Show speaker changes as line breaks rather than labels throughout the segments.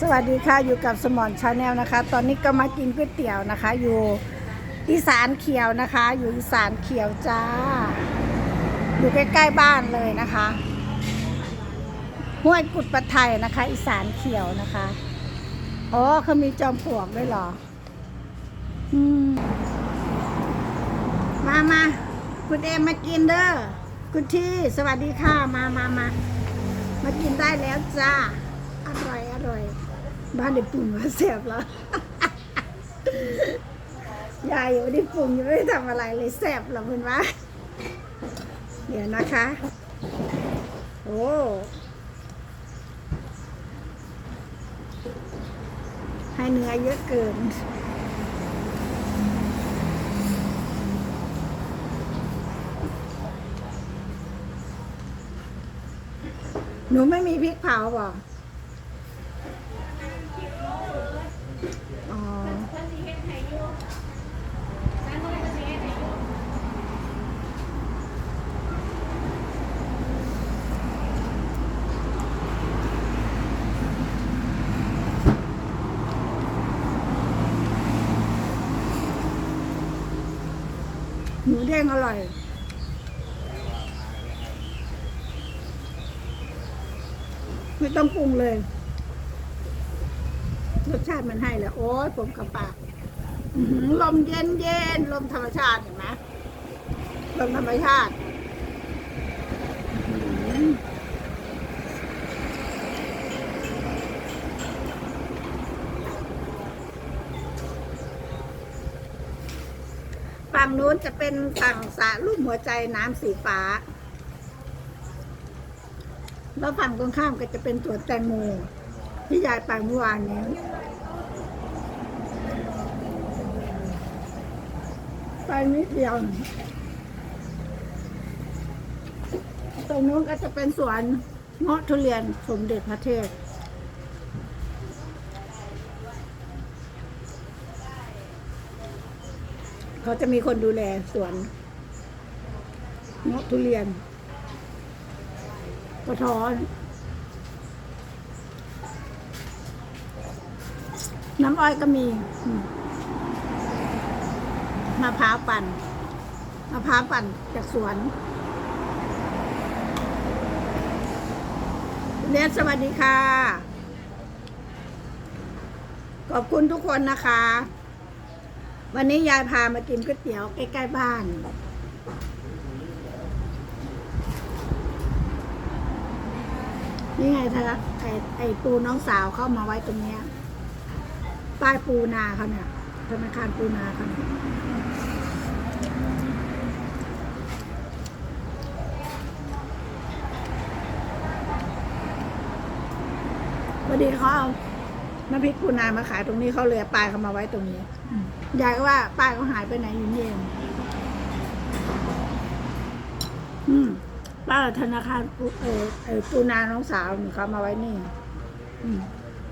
สวัสดีค่ะอยู่กับสมอนชาแนลนะคะ ตอนนี้ก็มากินก๋วยเตี๋ยวนะคะ อยู่อีสานเขียวนะคะ อยู่อีสานเขียวจ้า อยู่ใกล้ๆบ้านเลยนะคะห้วยกุดปะไทยนะคะ อีสานเขียวนะคะอ๋อเขามีจอมปลวกด้วยเหรออืมมามาคุณเอมมากินเด้อคุณที่สวัสดีค่ะมามามามากินได้แล้วจ้าอร่อยอร่อย บ้านเด็กปรุงมาเสียบแล้วยายยังไม่ได้ปรุงยังไม่ได้ทำอะไรเลยแสบหรอคุณวะเดี๋ยวนะคะ โอ้ให้เนื้อเยอะเกินหนูไม่มีพริกเผาบอ๋อ หมูแดงอร่อย ไม่ต้องปรุงเลย รสชาติมันให้แล้ว โอ้ยผมกับปากลมเย็นเย็นลมธรรมชาติเห็นไหมลมธรรมชาติอื้อหือ ฝั่งนู้นจะเป็นฝั่งสระรูปหัวใจน้ำสีฟ้า แล้วฝั่งตรงข้ามก็จะเป็นสวนแตงโมที่ยายไปเมื่อวานนี้ไปนิดเดียว ตรงนู้นก็จะเป็นสวนเงาะทุเรียนสมเด็จพระเทพ เขาจะมีคนดูแลสวนเงาะทุเรียนกระท้อน น้ำอ้อยก็มีมมะพร้าวปั่นมะพร้าวปั่นจากสวนเรียนสวัสดีค่ะ ขอบคุณทุกคนนะคะ วันนี้ยายพามากินก๋วยเตี๋ยวใกล้ๆบ้าน นี่ไงเธอไอไอปูน้องสาวเข้ามาไว้ตรงเนี้ยป้ายปูนาเขาเนี่ยธนาคารปูนาเขาเนี่ยพอดีเขาเอา น้ำพริกปูนามาขายตรงนี้เขาเลยเอาป้ายเขามาไว้ตรงนี้อืมยายก็ว่าป้ายเขาหายไปไหนอยู่นี่เองอืมป้าธนาคารปูเออเออปูนาน้องสาวนี่เขามาไว้นี่ อืม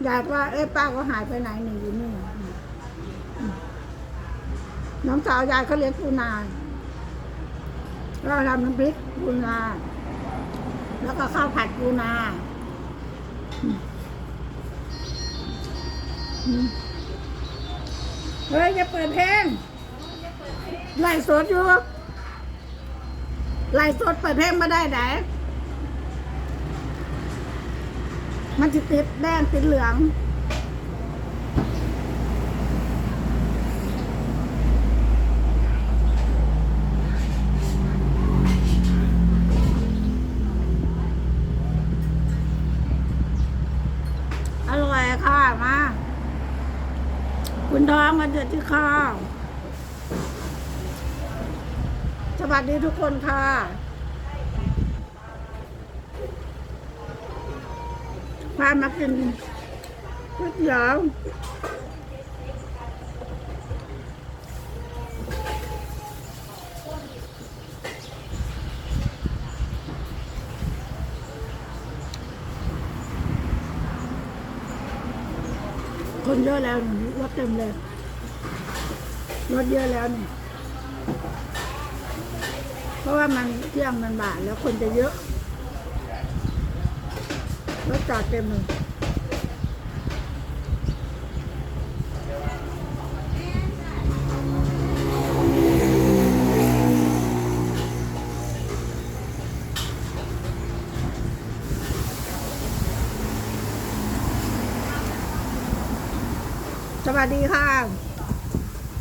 ยายก็ว่า เอ้ยป้าก็หายไปไหนหนึ่งอยู่นี่อืมอืมน้องสาวยายเขาเลี้ยงปูนาเราทำน้ำพริกปูนา แล้วก็ข้าวผัดปูนาอืมอืม เฮ้ยอย่าเปิดเพลงไล่สดอยู่ไล่สดเปิดเพลงมาได้ไหนมันจะติดแดงติดเหลือง อร่อยค่ะมา คุณท องมาเดือดที่ข้าวสวัสดีทุกคนค่ะ พามากินก๋วยเตี๋ยวคนเยอะแล้วรถเต็มเลย ลดเยอะแล้วเนี่ย เพราะว่ามันเที่ยงมันบ่ายแล้วคนจะเยอะ รถจอดเต็มเลยสวัสดีค่ะ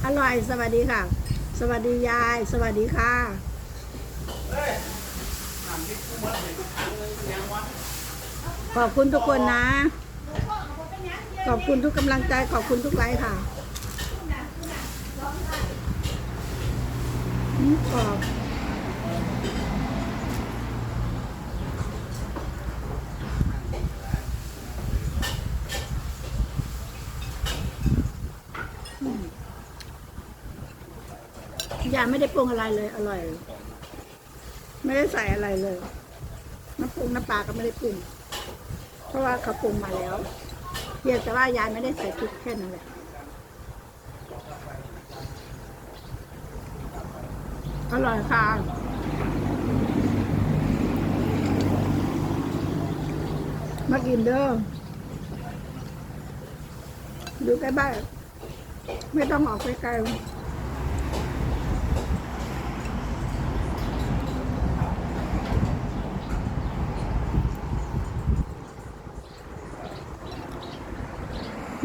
อร่อย สวัสดีค่ะ สวัสดียาย สวัสดีค่ะขอบคุณทุกคนนะ ขอบคุณทุกกำลังใจ ขอบคุณทุกไลค์ค่ะกรอบ ยาไม่ได้ปรุงอะไรเลยอร่อย ไม่ได้ใส่อะไรเลย น้ำปรุงน้ำปลาก็ไม่ได้ปรุง เพราะว่าเขาปรุงมาแล้วเพียงแต่ว่ายายไม่ได้ใส่พริกแค่นั้นแหละอร่อยค่ะมากินเด้อดูใกล้บ้านไม่ต้องออกไปไกล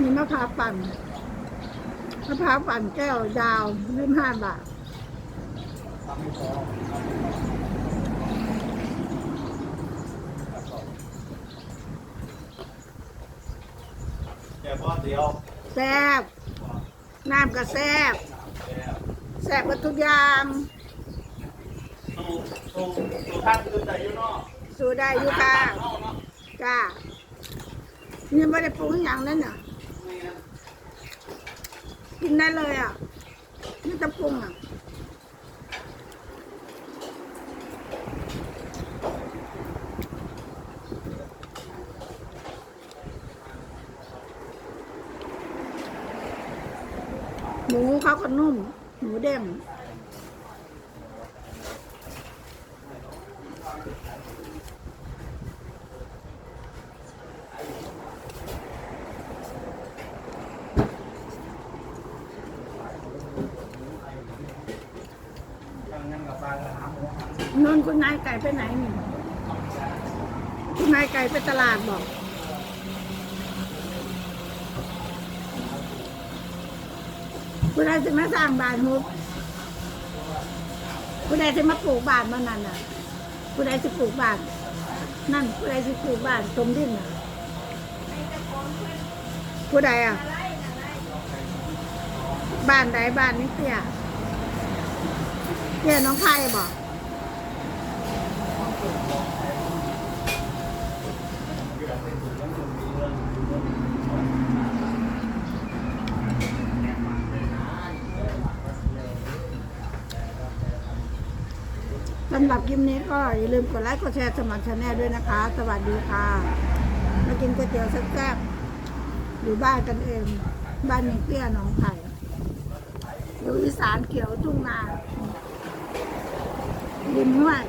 มีมะพร้าวปั่นมะพร้าวปั่นแก้วยาวยี่ห้าบาท
แค่พอเดียว
แซ่บน้ำก็แซ่บแซ่บกันทุกอย่าง
สู้สู้สู้ทางอื่นได้อยู่เนาะ
สู้ได้อยู่ค่ะ
เนาะเนาะ
จ้านี่ไม่ได้ปรุงอหย่างนั้นน่ะ กินได้เลยอะนี่จะปรุงอะหมูเขาก็นุ่ม หมูเด้ง นนคุณนายไก่ไปไหนนี่คุณนายไก่ไปตลาดบอกผู้ใดจะมาสร้างบ้านฮุบผู้ใดจะมาปลูกบ้านมันนั่นน่ะผู้ใดจะปลูกบ้าน นั่นผู้ใดจะปลูกบ้านตมดินน่ะผู้ใดอะ บ้านใดบ้านนี้เตี้ยเตี้ยน้องไผ่บอกำหรับคลิปนี้ก็อย่าลืมกดไลค์กดแชร์สมัครชาแนลด้วยนะคะ สวัสดีค่ะ มากินก๋วยเตี๋ยวแซ่บๆอยู่บ้านกันเองบ้านมีเตี้ยหนองไผ่อยู่อีสานเขียวทุ่งนาริมห้วย